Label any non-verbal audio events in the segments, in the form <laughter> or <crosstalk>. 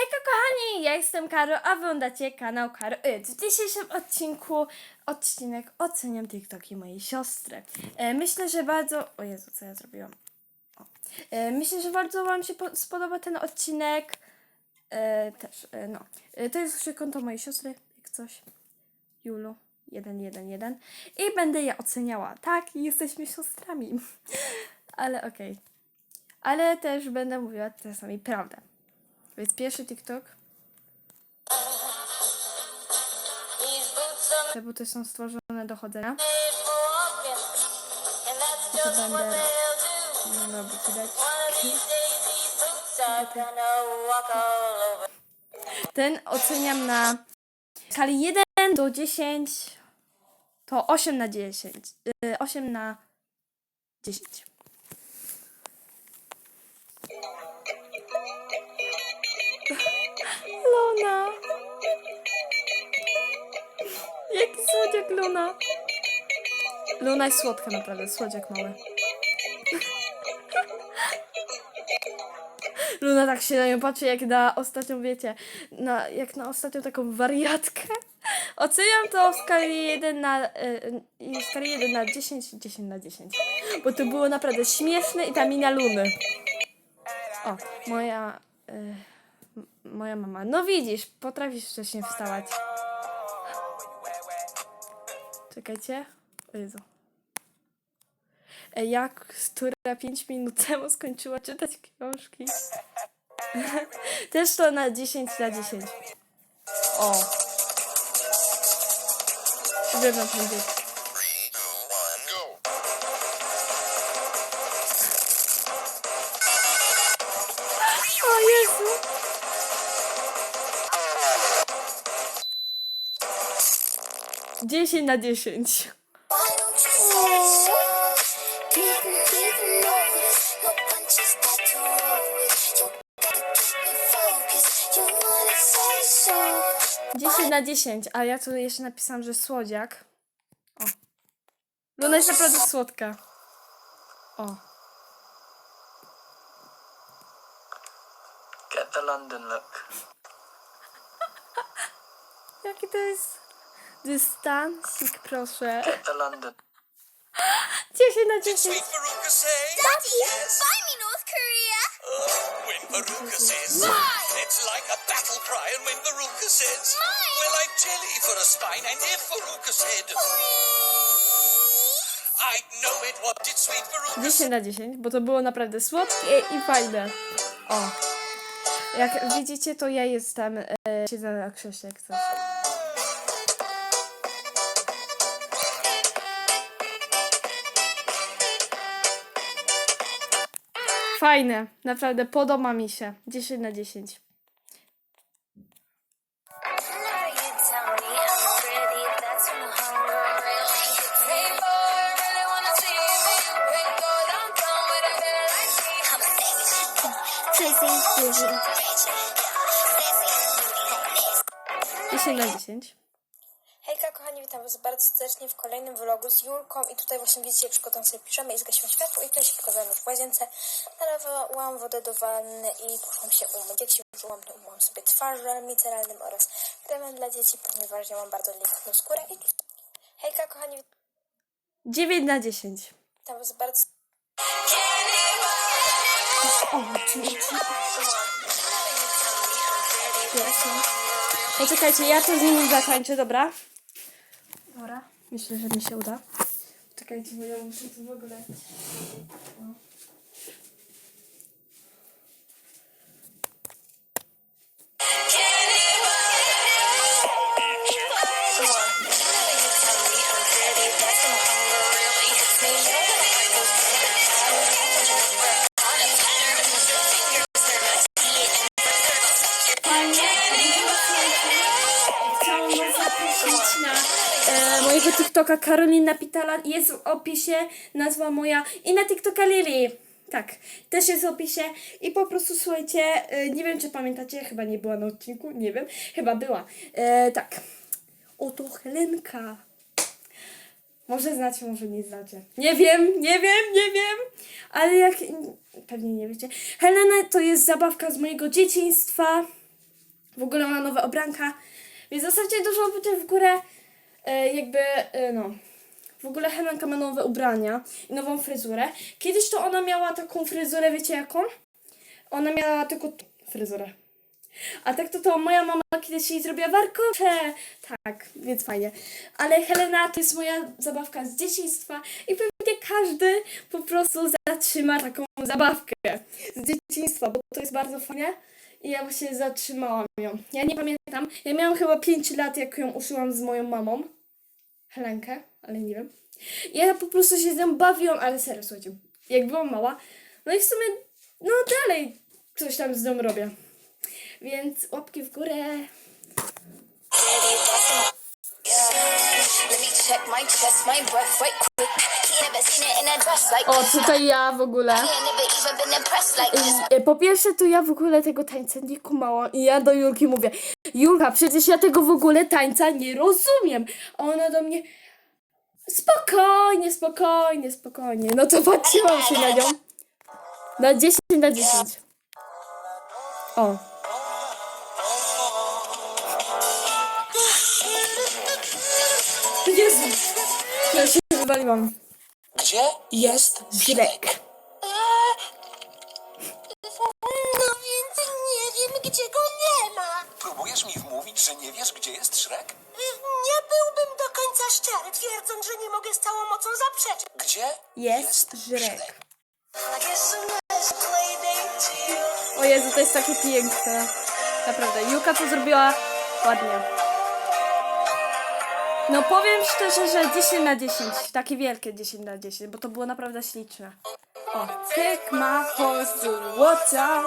Hejka kochani, ja jestem Karo, a oglądacie kanał Karo. Y, W dzisiejszym odcinku odcinek oceniam TikToki mojej siostry. E, myślę, że bardzo... O Jezu, co ja zrobiłam? E, myślę, że bardzo wam się po- spodoba ten odcinek. E, też, e, no. E, to jest jeszcze konto mojej siostry, jak coś. Julu 111 i będę je oceniała. Tak, jesteśmy siostrami. <laughs> Ale okej. Ale też będę mówiła czasami prawdę. Więc pierwszy TikTok. Te buty są stworzone do chodzenia. I to będę... Robić widać. Ten oceniam na skali 1 do 10 to 8 na 10. y, 8 na 10. Luna. Jaki słodziak Luna. Luna jest słodka naprawdę, słodziak mały. <laughs> Luna tak się na nią patrzy jak na ostatnią, wiecie, na, jak na ostatnią taką wariatkę. Oceniam to w skali 1 na, y, y, skali 1 na 10, 10 na 10. Bo to było naprawdę śmieszne i ta mina Luny. O, moja, y, moja mama. No widzisz, potrafisz wcześniej wstawać. Czekajcie. O Jezu. Jak, która 5 minut temu skończyła czytać książki. <laughs> Też to na 10 na 10. O. Uwielbiam ten dzień. 10 na 10. Dziesięć na 10, a ja tu jeszcze napisałam, że słodziak. O. Luna jest naprawdę słodka. O. Get the London look. <laughs> Jaki to jest dystansik, proszę. Get the London. 10 na 10. Sweet Veruca say. Daddy, buy me North Korea. Oh, when Veruca says. It's like a battle cry, and when Veruca says. Mine. Well, I've jelly for a spine, and if Veruca said. I'd know it, what did sweet Veruca 10 na 10, bo to było naprawdę słodkie i fajne. O. Jak widzicie, to ja jestem. E, siedzę na krześle, jak coś. Fajne, naprawdę podoba mi się. 10 na 10. Tracy, 10 na 10. Witam was bardzo serdecznie w kolejnym vlogu z Julką i tutaj właśnie widzicie jak szkodą sobie piszemy i zgasiłam światło i tutaj się pokazałam w łazience. Nalewałam wodę do wanny i poszłam się umyć. Jak się już umyłam, to umyłam sobie twarz żelem miceralnym oraz kremem dla dzieci, ponieważ ja mam bardzo delikatną skórę i hejka kochani, 9 na 10. witam was bardzo Poczekajcie, ja to z nimi zakończę, dobra? Dobra, myślę, że mi się uda. Czekajcie, bo ja muszę tu w ogóle... O. Chciałam was zaprosić na e, mojego TikToka Karolina Pitala. Jest w opisie nazwa moja i na TikToka Lili. Tak, też jest w opisie i po prostu słuchajcie, e, nie wiem czy pamiętacie, chyba nie była na odcinku, nie wiem, chyba była. E, tak, oto Helenka. Może znacie, może nie znacie. Nie wiem, nie wiem, nie wiem. Ale jak. Pewnie nie wiecie. Helena to jest zabawka z mojego dzieciństwa. W ogóle ma nowe obranka, więc zostawcie dużo łapeczek w górę. E, jakby, e, no. W ogóle Helenka ma nowe ubrania i nową fryzurę. Kiedyś to ona miała taką fryzurę, wiecie jaką? Ona miała tylko fryzurę. A tak to to moja mama kiedyś jej zrobiła warkocze. Tak, więc fajnie. Ale Helena to jest moja zabawka z dzieciństwa i pewnie każdy po prostu zatrzyma taką zabawkę z dzieciństwa, bo to jest bardzo fajne. I ja właśnie zatrzymałam ją. Ja nie pamiętam. Ja miałam chyba 5 lat, jak ją uszyłam z moją mamą. Helenkę, ale nie wiem. Ja po prostu się z nią bawiłam, ale serio, słuchajcie, jak byłam mała. No i w sumie, no dalej coś tam z nią robię. Więc łapki w górę. Let me check my chest, my breath right quick. O, tutaj ja w ogóle. This. E, Po pierwsze, to ja w ogóle tego tańca nie kumałam i ja do Julki mówię, Julka, przecież ja tego w ogóle tańca nie rozumiem. A ona do mnie, spokojnie, spokojnie, spokojnie. No to patrzyłam się na nią. Na 10 na 10. O. Jezu. Ja się wywaliłam. Gdzie jest Źlek. No więc nie wiem, gdzie go nie ma. Próbujesz mi wmówić, że nie wiesz, gdzie jest Shrek? Nie byłbym do końca szczery, twierdząc, że nie mogę z całą mocą zaprzeczyć. Gdzie Jest Żrek. O Jezu, to jest takie piękne. Naprawdę, Juka to zrobiła ładnie. No powiem szczerze, że 10 na 10. Takie wielkie 10 na 10, bo to było naprawdę śliczne. O, take my horse to water.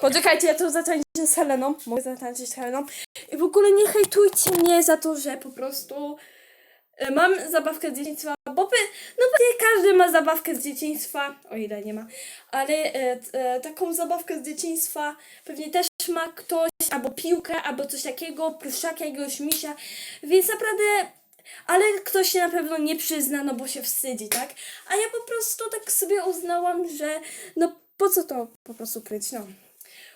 Poczekajcie, ja tu zatańczę z Heleną. Mogę zatańczyć z Heleną. I w ogóle nie hejtujcie mnie za to, że po prostu e, mam zabawkę z dzieciństwa, bo by, no pewnie każdy ma zabawkę z dzieciństwa, o ile nie ma, ale e, e, taką zabawkę z dzieciństwa pewnie też ma ktoś, albo piłkę, albo coś takiego, pluszaka, jakiegoś misia, więc naprawdę, ale ktoś się na pewno nie przyzna, no bo się wstydzi, tak? A ja po prostu tak sobie uznałam, że no po co to po prostu kryć, no.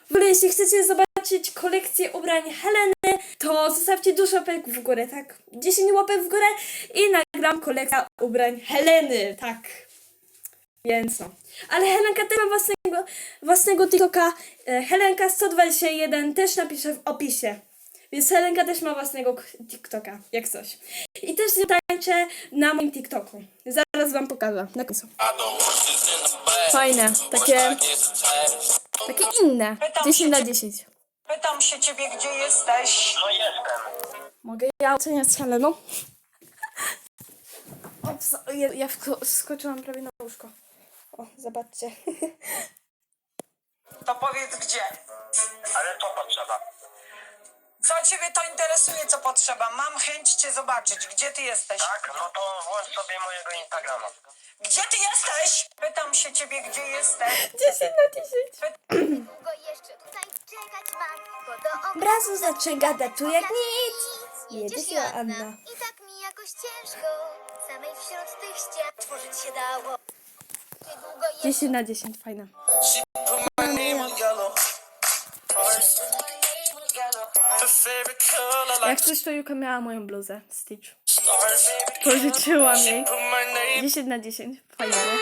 W ogóle, jeśli chcecie zobaczyć kolekcję ubrań Heleny, to zostawcie dużo łapek w górę, tak? 10 łapek w górę i nagram kolekcję ubrań Heleny, tak. Więc no. Ale Helenka też ma własnego, własnego TikToka. E, Helenka 121 też napiszę w opisie. Więc Helenka też ma własnego TikToka, jak coś. I też tańczę na moim TikToku. Zaraz wam pokażę, na końcu. Fajne, takie, takie inne. 10 na 10. Pytam się ciebie, gdzie jesteś. No jestem. Mogę ja oceniać z Heleną? <laughs> Ops, ja wsko- skoczyłam prawie na łóżko. O, zobaczcie. <laughs> To powiedz gdzie. Ale co potrzeba? Co ciebie to interesuje, co potrzeba? Mam chęć cię zobaczyć. Gdzie ty jesteś? Tak, no to włącz sobie mojego Instagrama. Gdzie ty jesteś? Pytam się ciebie, gdzie jesteś. 10 na 10. Długo jeszcze tutaj czekać mam, bo do Obrazu zacznie gadać tu jak nic. Jedziesz Jedziesz, Joanna. Joanna. I tak mi jakoś ciężko, samej wśród tych ścian tworzyć się dało. Ty długo jeszcze 10 na 10, fajne. She put my name on yellow. Her favorite color Jak coś to Juka miała moją bluzę, Stitch. Pożyczyłam jej. Put my name 10 na 10, fajne było.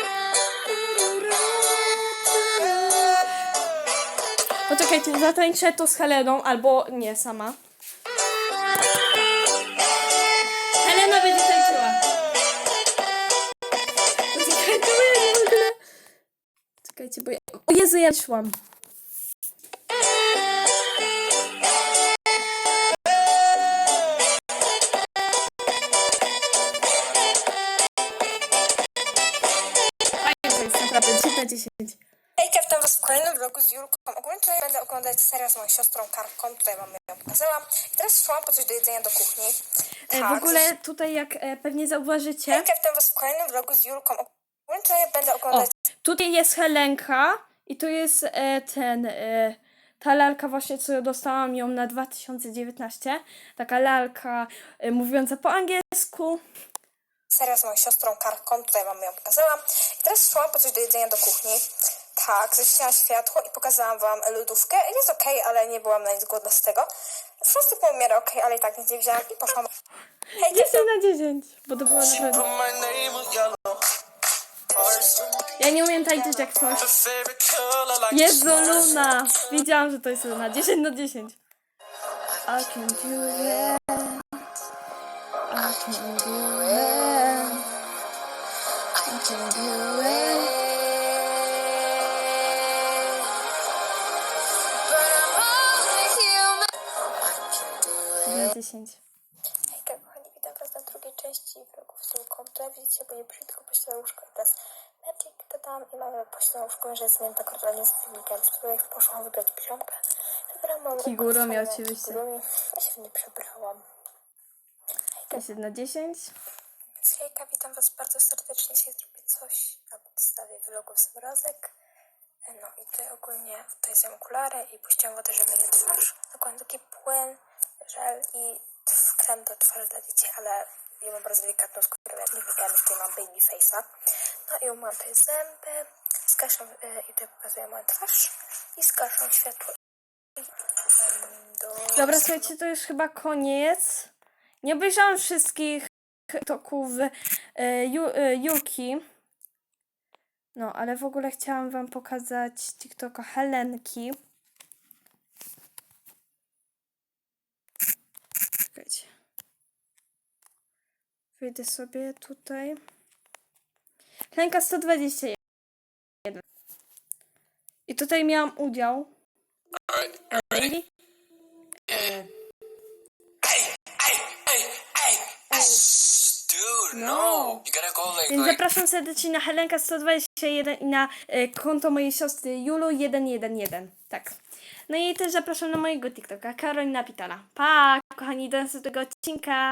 Poczekajcie, zatańczę to z Heleną, albo nie, sama. Czekajcie, bo ja... O Jezu, ja szłam. Fajnie to jest, naprawdę, 10 na 10. Hejka, witam was w kolejnym vlogu z Julką. Ogólnie będę oglądać serial z moją siostrą Karką. Tutaj wam ją pokazałam. I teraz szłam po coś do jedzenia do kuchni. E, W ogóle tutaj, jak e, pewnie zauważycie, Hejka, witam was w kolejnym vlogu z Julką. Ogólnie tutaj będę o, oglądać tutaj jest Helenka i tu jest e, ten, e, ta lalka właśnie, co dostałam ją na 2019. Taka lalka e, mówiąca po angielsku. serial z moją siostrą Karką. Tutaj wam ją pokazałam. I teraz szłam po coś do jedzenia do kuchni. tak, zaświeciłam światło i pokazałam wam lodówkę. Jest okej, ale nie byłam na nic głodna z tego. Frosty było w miarę okej, ale i tak nic nie wzięłam i poszłam. Hej, 10 na 10, bo to było naprawdę... Ja nie umiem tańczyć jak coś. Jezu, Luna! Wiedziałam, że to jest Luna. 10 na 10. I can do it. I can do it. I can do it. Na 10. Hejka, kochani, witam was na drugiej części vlogów Tutaj widzicie moje brzydko i teraz Magic dodałam i mamy pościelone łóżko, że jest zmięta koralnie z filmikiem. Z której poszłam wybrać piżamkę. Wybrałam mam ci wyjść. kigurumi. Ja się nie przebrałam. 10 na 10. Więc hejka, witam was bardzo serdecznie. Dzisiaj zrobię coś na podstawie vlogów z mrozek. No i tutaj ogólnie tutaj są okulary i puściłam wodę, że myję twarz. Dokładnie taki płyn, żel i krem do twarzy dla dzieci, ale ja mam bardzo delikatną skórę, więc nie wyglądam, tutaj mam baby face'a. No i umyłam tutaj zęby, zgaszam y, i tutaj pokazuję moją twarz i zgaszam światło. I, do Dobra, słuchajcie, to już chyba koniec. Nie obejrzałam wszystkich toków e, Ju, e, Julki. No, ale w ogóle chciałam wam pokazać TikToka Helenki. Czekajcie. Wyjdę sobie tutaj. Helenka 121. I tutaj miałam udział. Dude, No. no. Więc zapraszam serdecznie na Helenka 121 i na e, konto mojej siostry Julu 111. Tak. No i też zapraszam na mojego TikToka Karolina Pitana. Pa, kochani, do następnego odcinka.